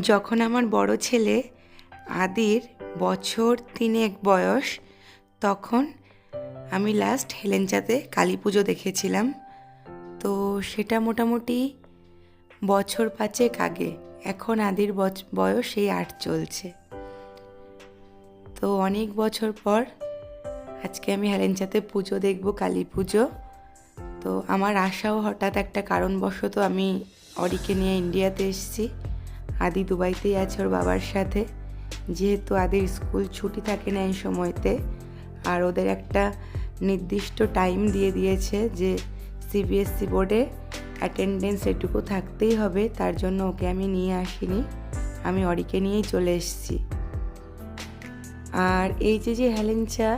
যখন আমার বড় ছেলে আদির বছর তিনেক বয়স, তখন আমি লাস্ট হেলেঞ্চাতে কালী পুজো দেখেছিলাম। তো সেটা মোটামুটি বছর পাঁচেক আগে। এখন আদির বয়স এই আট চলছে। তো অনেক বছর পর আজকে আমি হেলেঞ্চাতে পুজো দেখব, কালী পুজো। তো আমার আশাও হঠাৎ একটা কারণবশত আমি অরিকে নিয়ে ইন্ডিয়াতে এসেছি। আদি দুবাইতেই আছে ওর বাবার সাথে। যেহেতু আদির স্কুল ছুটি থাকে না এই সময়তে আর ওদের একটা নির্দিষ্ট টাইম দিয়ে দিয়েছে যে সিবিএসসি বোর্ডে অ্যাটেন্ডেন্স এটুকু থাকতেই হবে তার জন্য ওকে আমি নিয়ে আসিনি। আমি অরিকে নিয়েই চলে এসেছি। আর এই যে যে হেলেঞ্চা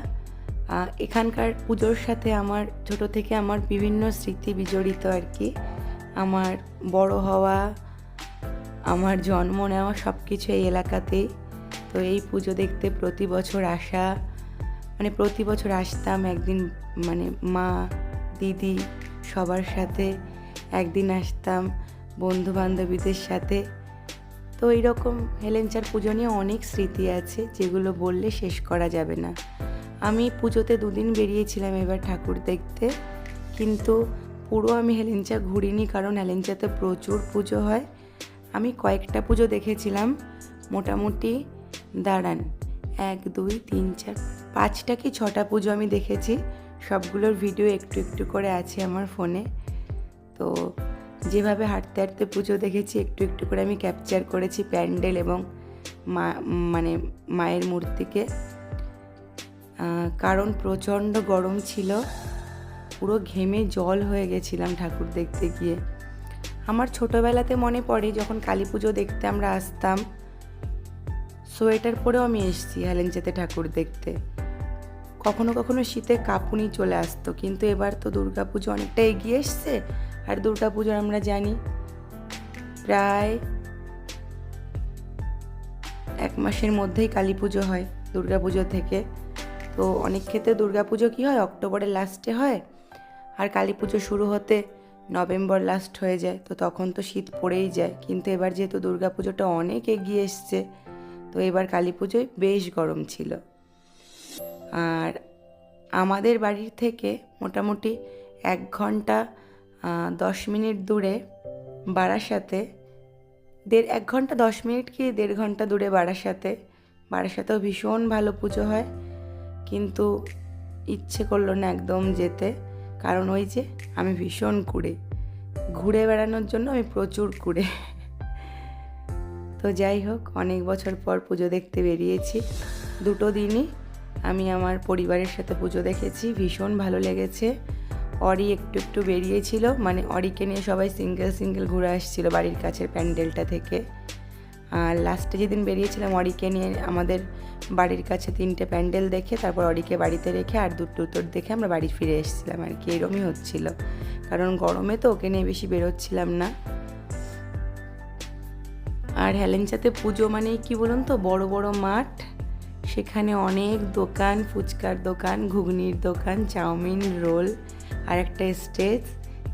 আহ, এখানকার পুজোর সাথে আমার ছোট থেকে আমার বিভিন্ন স্মৃতি বিজড়িত আর কি। আমার বড় হওয়া আমার জন্ম নেওয়া সব কিছু এই এলাকাতেই তো এই পুজো দেখতে প্রতি বছর আসা মানে প্রতি বছর আসতাম একদিন মানে মা, দিদি সবার সাথে, একদিন আসতাম বন্ধু বান্ধবীদের সাথে। তো এইরকম হেলেঞ্চার পুজো নিয়ে অনেক স্মৃতি আছে, যেগুলো বললে শেষ করা যাবে না। আমি পুজোতে দুদিন বেরিয়েছিলাম এবার ঠাকুর দেখতে, কিন্তু পুরো আমি হেলেঞ্চা ঘুরিনি কারণ হেলেঞ্চাতে প্রচুর পুজো হয়। আমি কয়েকটা পুজো দেখেছিলাম। মোটামুটি দাঁড়ান, এক, দুই, তিন, চার, পাঁচটা কি ছটা পুজো আমি দেখেছি। সবগুলোর ভিডিও একটু একটু করে আছে আমার ফোনে তো যেভাবে হাঁটতে হাঁটতে পুজো দেখেছি, একটু একটু করে আমি ক্যাপচার করেছি প্যান্ডেল এবং মা মানে মায়ের মূর্তিকে। কারণ প্রচণ্ড গরম ছিল, পুরো ঘেমে জল হয়ে গেছিলাম ঠাকুর দেখতে গিয়ে। আমার ছোটোবেলাতে মনে পড়ে যখন কালী পুজো দেখতে আমরা আসতাম। সোয়েটার পরেও আমি এসেছি হেলেঞ্চেতে ঠাকুর দেখতে। কখনো কখনো শীতে কাঁপুনি চলে আসতো, কিন্তু এবার তো পুজো অনেকটা এগিয়ে এসছে, আর পুজো আমরা জানি প্রায় এক মাসের মধ্যেই কালী পুজো হয় পুজো থেকে। তো অনেক ক্ষেত্রে পুজো কী হয়? অক্টোবরের লাস্টে হয়। আর কালী পুজো শুরু হতে নভেম্বর লাস্ট হয়ে যায়, তো তখন তো শীত পড়েই যায়। কিন্তু এবার যেহেতু দুর্গা পুজোটা অনেক এগিয়ে এসছে, তো এবার কালী পুজোয় বেশ গরম ছিল। আর আমাদের বাড়ির থেকে মোটামুটি এক ঘণ্টা দশ মিনিট দূরে বারাসাতে, দেড়, এক ঘণ্টা দশ মিনিট কি দেড় ঘণ্টা দূরে বারাসাতে। বারাসাতেও ভীষণ ভালো পুজো হয়, কিন্তু ইচ্ছে করল না একদম যেতে। কারণ ওই যে আমি ভীষণ কুড়ে। ঘুরে বেড়ানোর জন্য আমি প্রচুর কুড়ে। তো যাই হোক, অনেক বছর পর পুজো দেখতে বেরিয়েছি। দুটো দিনই আমি আমার পরিবারের সাথে পুজো দেখেছি, ভীষণ ভালো লেগেছে। অরি একটু একটু বেরিয়েছিল মানে অরিকে নিয়ে সবাই সিঙ্গেল সিঙ্গেল ঘুরে আসছিল বাড়ির কাছের প্যান্ডেলটা থেকে। আর লাস্টে যেদিন বেরিয়েছিলাম অরিকে নিয়ে আমাদের বাড়ির কাছে তিনটে প্যান্ডেল দেখে, তারপর অরিকে বাড়িতে রেখে আর দুটো উত্তর দেখে আমরা বাড়ি ফিরে এসেছিলাম আর কি। এরমই হচ্ছিল। কারণ গরমে তো ওকে নিয়ে বেশি বেরোচ্ছিলাম না। আর হেলেঞ্চাতে পুজো মানে কি বলুন তো? বড় বড় মাঠ। সেখানে অনেক দোকান, ফুচকার দোকান, ঘুগনির দোকান, চাউমিন, রোল আর একটা স্টেজ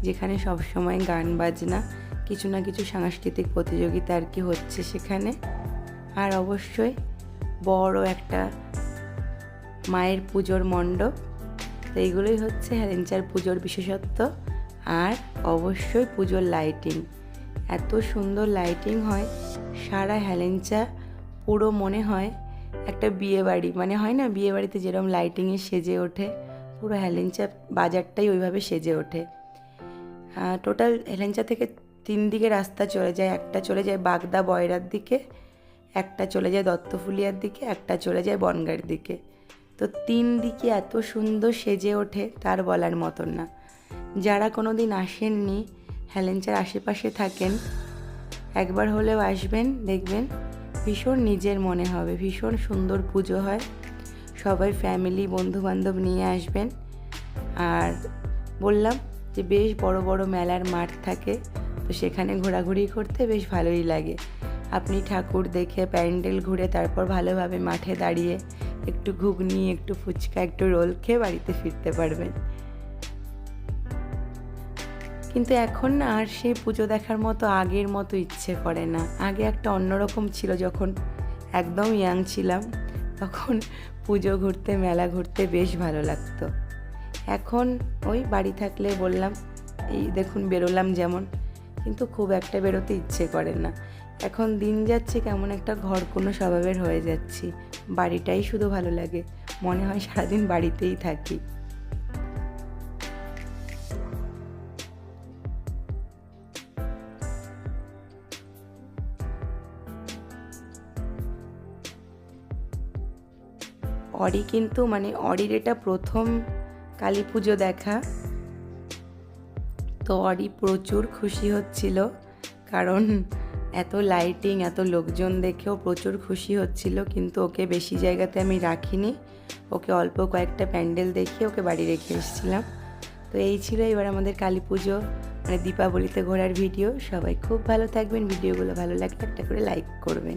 যেখানে সবসময় গান বাজনা কিছু না কিছু সাংস্কৃতিক প্রতিযোগিতা আর কি হচ্ছে সেখানে। আর অবশ্যই বড় একটা মায়ের পুজোর মণ্ডপ। তো এইগুলোই হচ্ছে হ্যালেঞ্চার পুজোর বিশেষত্ব। আর অবশ্যই পুজোর লাইটিং এত সুন্দর লাইটিং হয়, সারা হ্যালেঞ্চা পুরো মনে হয় একটা বিয়ে বাড়ি মানে হয় না বিয়ে বাড়িতে যেরকম লাইটিংয়ে সেজে ওঠে, পুরো হেলেঞ্চা বাজারটাই ওইভাবে সেজে ওঠে। টোটাল হেলেঞ্চা থেকে তিন দিকে রাস্তা চলে যায়, একটা চলে যায় বাগদা বয়রার দিকে, একটা চলে যায় দত্তফুলিয়ার দিকে, একটা চলে যায় বনগাঁর দিকে। তো তিন দিকে এত সুন্দর সেজে ওঠে তার বলার মতন না। যারা কোনো দিন আসেননি, হেলেঞ্চার আশেপাশে থাকেন, একবার হলেও আসবেন, দেখবেন ভীষণ নিজের মনে হবে, ভীষণ সুন্দর পুজো হয়। সবাই ফ্যামিলি বন্ধু বান্ধব নিয়ে আসবেন। আর বললাম যে বেশ বড় বড় মেলার মাঠ থাকে। তো সেখানে ঘোরাঘুরি করতে বেশ ভালোই লাগে। আপনি ঠাকুর দেখে প্যান্ডেল ঘুরে তারপর ভালোভাবে মাঠে দাঁড়িয়ে একটু ঘুগনি, একটু ফুচকা, একটু রোল খেয়ে বাড়িতে ফিরতে পারবেন। কিন্তু এখন না আর সেই পুজো দেখার মতো আগের মতো ইচ্ছে করে না। আগে একটা অন্যরকম ছিল যখন একদম ইয়াং ছিলাম, তখন পুজো ঘুরতে, মেলা ঘুরতে বেশ ভালো লাগতো। এখন ওই বাড়ি থাকলে বললাম, এই দেখুন, বেরোলাম যেমন। কিন্তু খুব একটা বেরোতে ইচ্ছে করে না। এখন দিন যাচ্ছে কেমন একটা ঘর কোনো স্বভাবের হয়ে যাচ্ছি। বাড়িটাই শুধু ভালো লাগে। মনে হয় সারাদিন বাড়িতেই থাকি। অরি কিন্তু মানে অরির এটা প্রথম কালী পুজো দেখা। তো প্রচুর খুশি হচ্ছিল, কারণ এত লাইটিং এত লোকজন দেখেও প্রচুর খুশি হচ্ছিল, কিন্তু ওকে বেশি জায়গাতে আমি রাখিনি। ওকে অল্প কয়েকটা প্যান্ডেল দেখিয়ে ওকে বাড়ি রেখে এসেছিলাম। তো এই ছিল এবার আমাদের কালী পুজো মানে দীপাবলিতে ঘোরার ভিডিও। সবাই খুব ভালো থাকবেন, ভিডিওগুলো ভালো লাগলে একটা করে লাইক করবেন।